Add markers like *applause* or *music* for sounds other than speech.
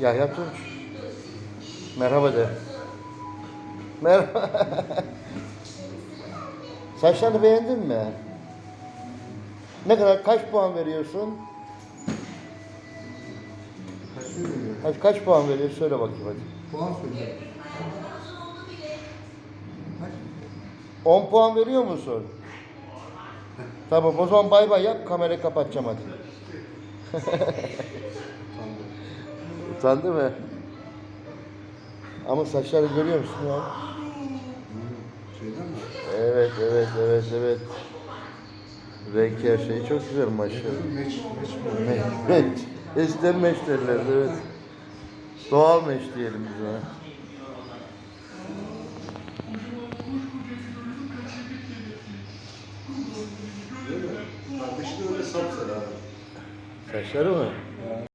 Yahya Tunç. Merhaba de. Merhaba. *laughs* Saçlarını beğendin mi? Ne kadar kaç puan veriyorsun? Kaç veriyor? Kaç, kaç puan veriyorsun? Söyle bakayım hadi. Puan söyle. Kaç? 10 puan veriyor musun? Tamam o zaman bay bay yap kamerayı kapatacağım hadi. Utandı. Utandı mı? Ama saçları görüyor musun ya? Şeyden mi? Evet evet evet evet. Renk her şeyi çok güzel maşallah. Meç, meç mi? Meç, meç. Eskiden meç derlerdi evet. Doğal meç diyelim biz ona. Kardeşi de öyle sapsarı abi. Saçları mı?